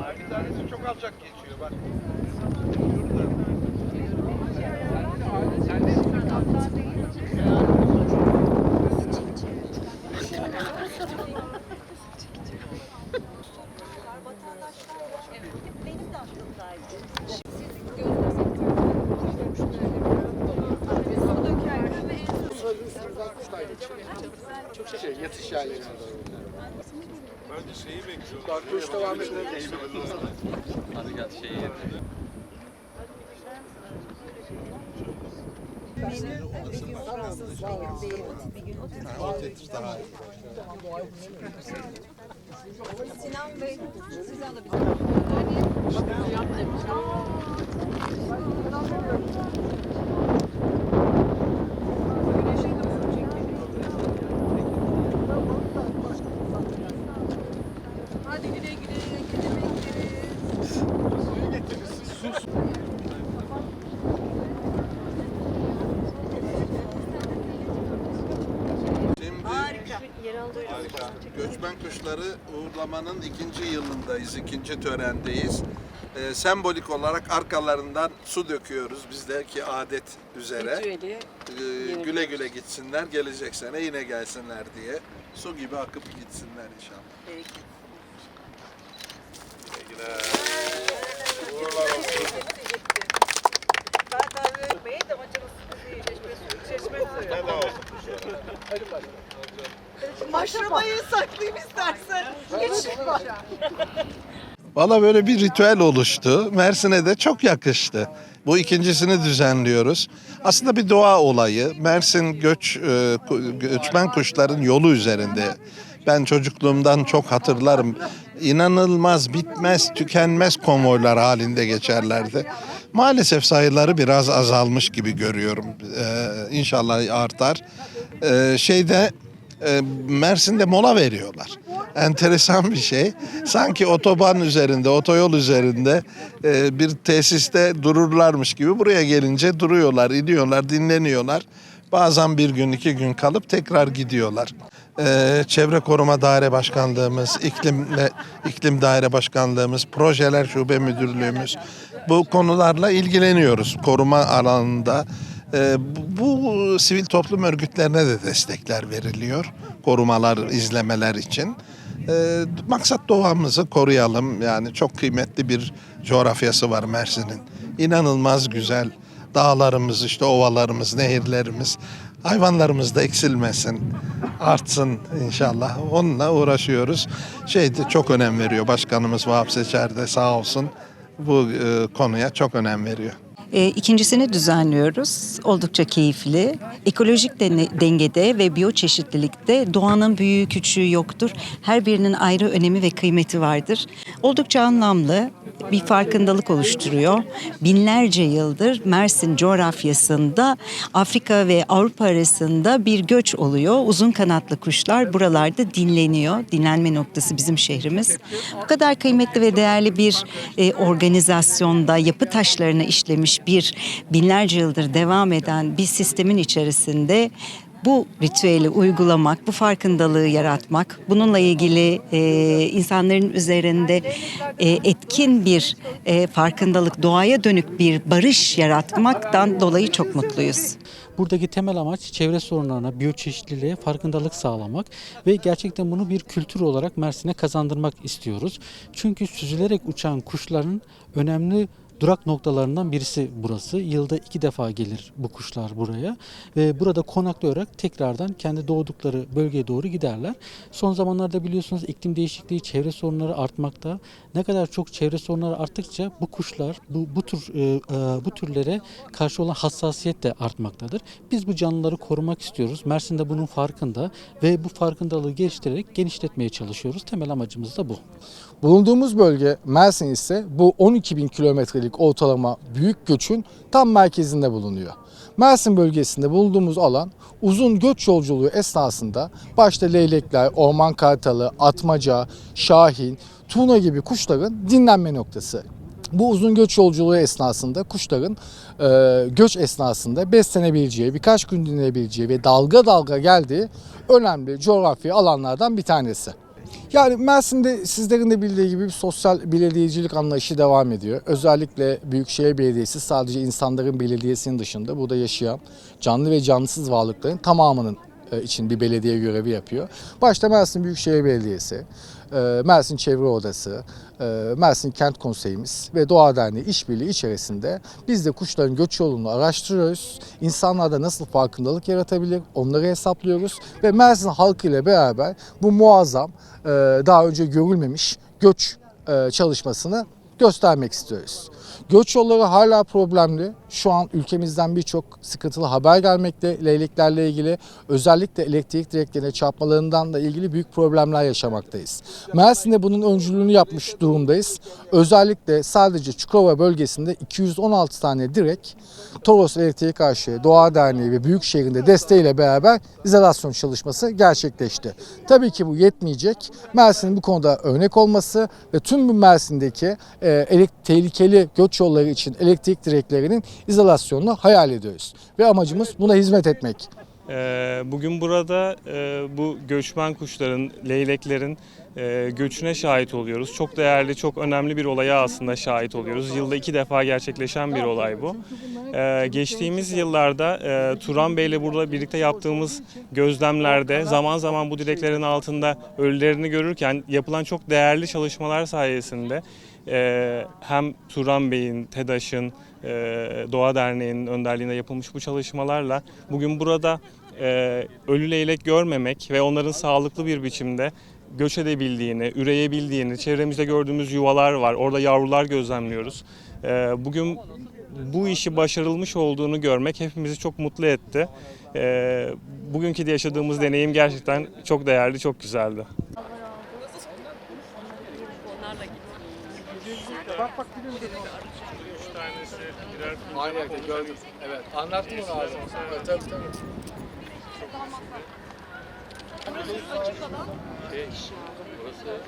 Bir tanesi çok alçak geçiyor bak. Aklımdaydı. Şey, yatış yerlerinde. Bence şeyi bekliyorum. Kuş devam edelim. Sinan Bey, sizi alabilirim. Hadi güle güle, güle bekleriz. Şimdi Harika. Göçmen kuşları uğurlamanın ikinci yılındayız, ikinci törendeyiz. Ee, sembolik olarak arkalarından su döküyoruz bizdeki adet üzere. Ee, güle güle gitsinler, gelecek sene yine gelsinler diye. Su gibi akıp gitsinler inşallah. Peki. Uğurlar olsun. Bey de. Çeşme suyu, çeşme suyu. Ne de olsun. Maşramayı saklayayım istersen. Hiç Valla böyle bir ritüel oluştu. Mersin'e de çok yakıştı. Bu ikincisini düzenliyoruz. Aslında bir doğa olayı. Mersin göç e, göçmen kuşların yolu üzerinde. Ben çocukluğumdan çok hatırlarım. İnanılmaz, bitmez, tükenmez konvoylar halinde geçerlerdi. Maalesef sayıları biraz azalmış gibi görüyorum. Ee, inşallah artar. Ee, şeyde e, Mersin'de mola veriyorlar. Enteresan bir şey. Sanki otoban üzerinde, otoyol üzerinde e, bir tesiste dururlarmış gibi buraya gelince duruyorlar, iniyorlar, dinleniyorlar. Bazen bir gün, iki gün kalıp tekrar gidiyorlar. E, Çevre Koruma Daire Başkanlığımız, iklimle, iklim Daire Başkanlığımız, Projeler Şube Müdürlüğümüz bu konularla ilgileniyoruz koruma alanında. Ee, bu, sivil toplum örgütlerine de destekler veriliyor korumalar, izlemeler için. Ee, maksat doğamızı koruyalım. Yani çok kıymetli bir coğrafyası var Mersin'in. İnanılmaz güzel dağlarımız, işte ovalarımız, nehirlerimiz, hayvanlarımız da eksilmesin, artsın inşallah. Onunla uğraşıyoruz. Şey de çok önem veriyor başkanımız Vahap Seçer de sağ olsun bu e, konuya çok önem veriyor. E, ikincisini düzenliyoruz. Oldukça keyifli. Ekolojik dengede ve biyoçeşitlilikte doğanın büyüğü küçüğü yoktur. Her birinin ayrı önemi ve kıymeti vardır. Oldukça anlamlı bir farkındalık oluşturuyor. Binlerce yıldır Mersin coğrafyasında Afrika ve Avrupa arasında bir göç oluyor. Uzun kanatlı kuşlar buralarda dinleniyor. Dinlenme noktası bizim şehrimiz. Bu kadar kıymetli ve değerli bir e, organizasyonda yapı taşlarına işlemiş bir binlerce yıldır devam eden bir sistemin içerisinde bu ritüeli uygulamak, bu farkındalığı yaratmak, bununla ilgili e, insanların üzerinde e, etkin bir e, farkındalık, doğaya dönük bir barış yaratmaktan dolayı çok mutluyuz. Buradaki temel amaç çevre sorunlarına, biyoçeşitliliğe farkındalık sağlamak ve gerçekten bunu bir kültür olarak Mersin'e kazandırmak istiyoruz. Çünkü süzülerek uçan kuşların önemli durak noktalarından birisi burası. Yılda iki defa gelir bu kuşlar buraya ve burada konaklayarak tekrardan kendi doğdukları bölgeye doğru giderler. Son zamanlarda biliyorsunuz iklim değişikliği, çevre sorunları artmakta. Ne kadar çok çevre sorunları arttıkça bu kuşlar, bu, bu tür e, e, bu türlere karşı olan hassasiyet de artmaktadır. Biz bu canlıları korumak istiyoruz. Mersin de bunun farkında ve bu farkındalığı geliştirerek genişletmeye çalışıyoruz. Temel amacımız da bu. Bulunduğumuz bölge Mersin ise bu 12 bin kilometrelik ortalama büyük göçün tam merkezinde bulunuyor. Mersin bölgesinde bulunduğumuz alan uzun göç yolculuğu esnasında başta leylekler, orman kartalı, atmaca, şahin, turna gibi kuşların dinlenme noktası. Bu uzun göç yolculuğu esnasında kuşların e, göç esnasında beslenebileceği, birkaç gün dinlenebileceği ve dalga dalga geldiği önemli coğrafi alanlardan bir tanesi. Yani Mersin'de sizlerin de bildiği gibi bir sosyal belediyecilik anlayışı devam ediyor. Özellikle Büyükşehir Belediyesi sadece insanların belediyesinin dışında burada yaşayan canlı ve cansız varlıkların tamamının e, için bir belediye görevi yapıyor. Başta Mersin Büyükşehir Belediyesi, e, Mersin Çevre Odası, Mersin Kent Konseyimiz ve Doğa Derneği işbirliği içerisinde biz de kuşların göç yolunu araştırıyoruz. İnsanlarda nasıl farkındalık yaratabilir onları hesaplıyoruz ve Mersin halkı ile beraber bu muazzam e, daha önce görülmemiş göç e, çalışmasını göstermek istiyoruz. Göç yolları hala problemli. Şu an ülkemizden birçok sıkıntılı haber gelmekte leyleklerle ilgili. Özellikle elektrik direklerine çarpmalarından da ilgili büyük problemler yaşamaktayız. Mersin'de bunun öncülüğünü yapmış durumdayız. Özellikle sadece Çukurova bölgesinde 216 tane direk Toros Elektriğe karşı Doğa Derneği ve Büyükşehir'in de desteğiyle beraber izolasyon çalışması gerçekleşti. Tabii ki bu yetmeyecek. Mersin'in bu konuda örnek olması ve tüm Mersin'deki e, tehlikeli göç yolları için elektrik direklerinin izolasyonunu hayal ediyoruz. Ve amacımız buna hizmet etmek. Ee, Bugün burada e, bu göçmen kuşların, leyleklerin e, göçüne şahit oluyoruz. Çok değerli, çok önemli bir olaya aslında şahit oluyoruz. Yılda iki defa gerçekleşen bir olay bu. Ee, Geçtiğimiz yıllarda e, Turan Bey'le burada birlikte yaptığımız gözlemlerde zaman zaman bu direklerin altında ölülerini görürken yapılan çok değerli çalışmalar sayesinde hem Turan Bey'in, TEDAŞ'ın, Doğa Derneği'nin önderliğinde yapılmış bu çalışmalarla bugün burada ölü leylek görmemek ve onların sağlıklı bir biçimde göç edebildiğini, üreyebildiğini, çevremizde gördüğümüz yuvalar var, orada yavrular gözlemliyoruz. E, bugün bu işi başarılmış olduğunu görmek hepimizi çok mutlu etti. E, bugünkü de yaşadığımız deneyim gerçekten çok değerli, çok güzeldi. Aynen gördüm. Evet. Anlattım onu. Evet, tabii tabii. Şey, burası.